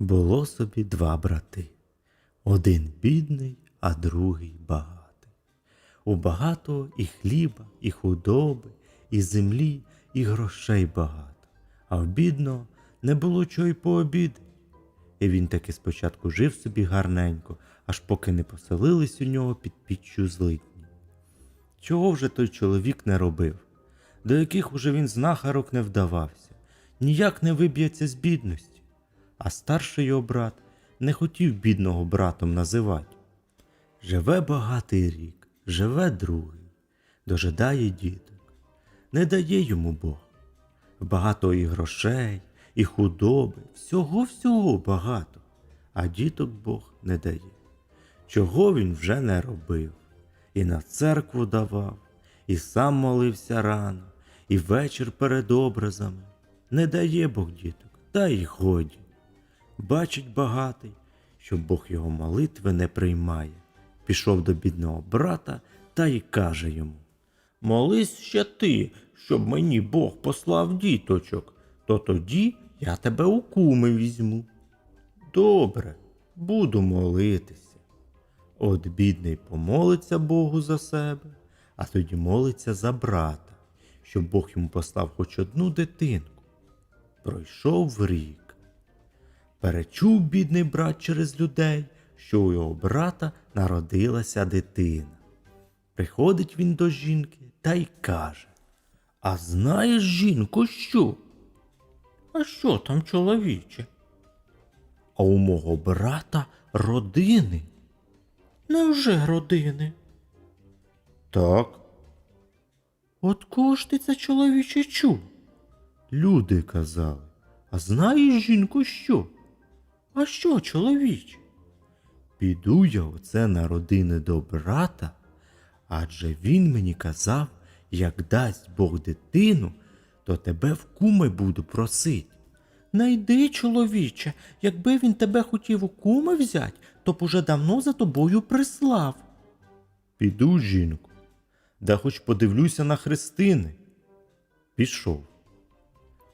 Було собі два брати. Один бідний, а другий багатий. У багатого і хліба, і худоби, і землі, і грошей багато, а в бідного не було чого й пообідати. І він таки спочатку жив собі гарненько, аж поки не поселились у нього під піччю злидні. Чого вже той чоловік не робив, до яких уже він знахарок не вдавався, ніяк не виб'ється з бідності, а старший його брат не хотів бідного братом називати. Живе багатий рік, живе другий, дожидає діток, не дає йому Бог. Багато і грошей, і худоби, всього всього багато, а діток Бог не дає. Чого він вже не робив, і на церкву давав, і сам молився рано, і вечір перед образами. Не дає Бог діток, та й годі. Бачить багатий, що Бог його молитви не приймає. Пішов до бідного брата та й каже йому: Молись ще ти, щоб мені Бог послав діточок, то тоді я тебе у куми візьму. Добре, буду молитися. От бідний помолиться Богу за себе, а тоді молиться за брата, щоб Бог йому послав хоч одну дитинку. Пройшов рік. Перечув бідний брат через людей, що у його брата народилася дитина. Приходить він до жінки та й каже: А знаєш, жінко, що? А що там, чоловіче? А у мого брата родини. Невже родини? Так. От кого ти це чоловіче чув? Люди казали. А знаєш, жінко, що? А що, чоловіче? Піду я оце на родини до брата, адже він мені казав, як дасть Бог дитину, то тебе в куми буду просить. Найди, чоловіче, якби він тебе хотів у куми взять, то б уже давно за тобою прислав. Піду, жінку, да хоч подивлюся на хрестини. Пішов.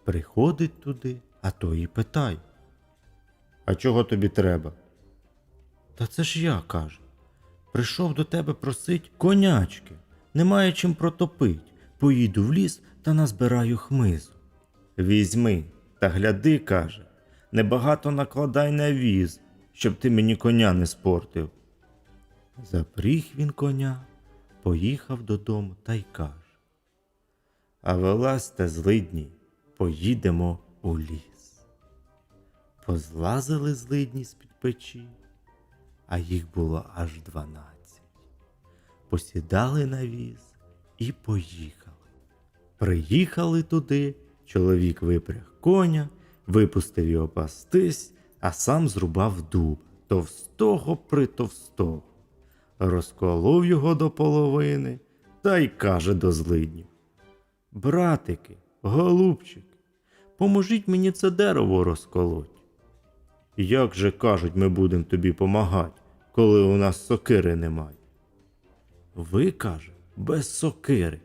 Приходить туди, а то і питає. А чого тобі треба? Та це ж я каже. Прийшов до тебе просить конячки, немає чим протопить. Поїду в ліс та назбираю хмизу. Візьми, та гляди, каже, небагато накладай на віз, щоб ти мені коня не спортив. Запріг він коня, поїхав додому та й каже. А вилазьте злидні, поїдемо у ліс. Позлазили злидні з-під печі, а їх було аж дванадцять. Посідали на віз і поїхали. Приїхали туди, чоловік випряг коня, випустив його пастись, а сам зрубав дуб товстого притовстого. Розколов його до половини та й каже до злиднів. Братики, голубчики, поможіть мені це дерево розколоть. Як же кажуть, ми будемо тобі помагати, коли у нас сокири немає? Ви, каже, без сокири.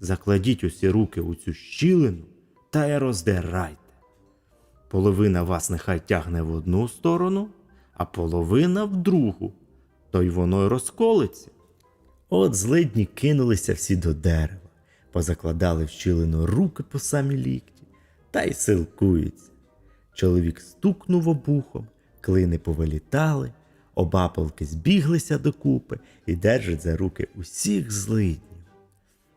Закладіть усі руки у цю щілину та й роздирайте. Половина вас нехай тягне в одну сторону, а половина в другу, то й воно й розколиться. От злидні кинулися всі до дерева, позакладали в щілину руки по самі лікті та й силкуються. Чоловік стукнув обухом, клини повилітали, обапалки збіглися докупи і держать за руки усіх злиднів.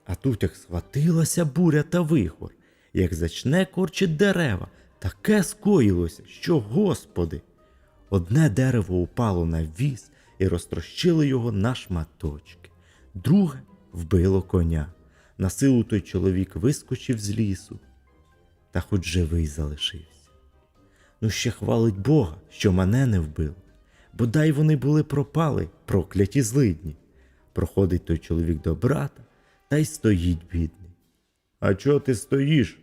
А тут як схватилася буря та вихор, як зачне корчить дерева, таке скоїлося, що господи. Одне дерево упало на віз і розтрощило його на шматочки, друге вбило коня. На силу той чоловік вискочив з лісу, та хоч живий залишився. Ну ще хвалить Бога, що мене не вбив. Бодай вони були пропали, прокляті злидні. Проходить той чоловік до брата та й стоїть бідний. А чого ти стоїш?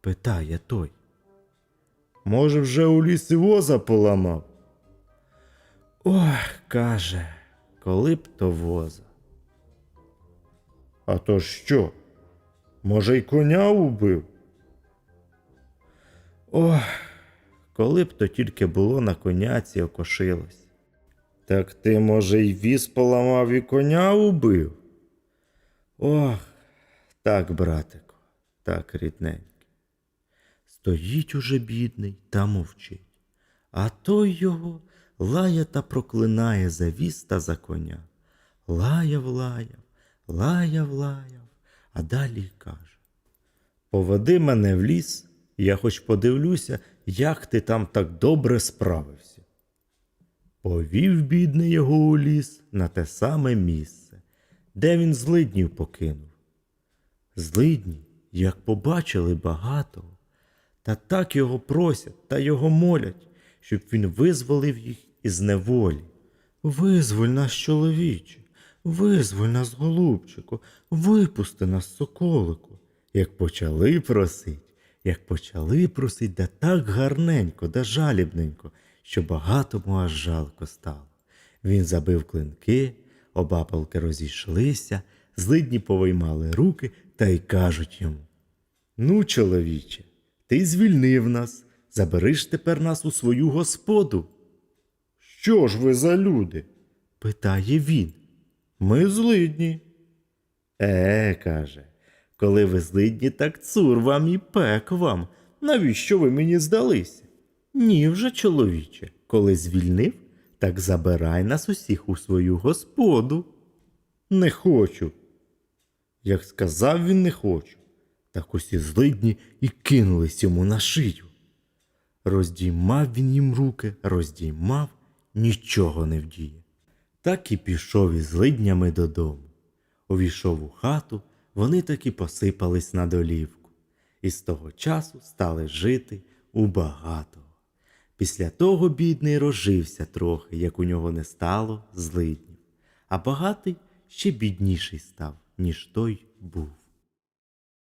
питає той. Може, вже у лісі воза поламав? Ох, каже, коли б то воза. А то що? Може, й коня убив? Ох, коли б то тільки було на коняці окошилось. Так ти, може, й віз поламав і коня убив? Ох, так, братику, так, рідненький. Стоїть уже бідний та мовчить, а той його лає та проклинає за віз та за коня. Лаяв, лаяв, лаяв, лаяв, а далі каже. Поведи мене в ліс, я хоч подивлюся, як ти там так добре справився. Повів бідний його у ліс на те саме місце, де він злиднів покинув. Злидні, як побачили багатого, та так його просять та його молять, щоб він визволив їх із неволі. Визволь нас, чоловіче, визволь нас, голубчику, випусти нас, соколику. Як почали просить, як почали просить, да так гарненько, да жалібненько, що багатому аж жалко стало. Він забив клинки, обапалки розійшлися, злидні повиймали руки та й кажуть йому. Ну, чоловіче, ти звільнив нас, забереш тепер нас у свою господу. Що ж ви за люди? питає він. Ми злидні. Е, каже, коли ви злидні, так цур вам і пек вам. Навіщо ви мені здалися? Ні вже, чоловіче, коли звільнив, так забирай нас усіх у свою господу. Не хочу. Як сказав він не хочу, так усі злидні і кинулись йому на шию. Роздіймав він їм руки, роздіймав, нічого не вдіє. Так і пішов із злиднями додому. Увійшов у хату, вони таки посипались на долівку, і з того часу стали жити у багатого. Після того бідний розжився трохи, як у нього не стало злиднів, а багатий ще бідніший став, ніж той був.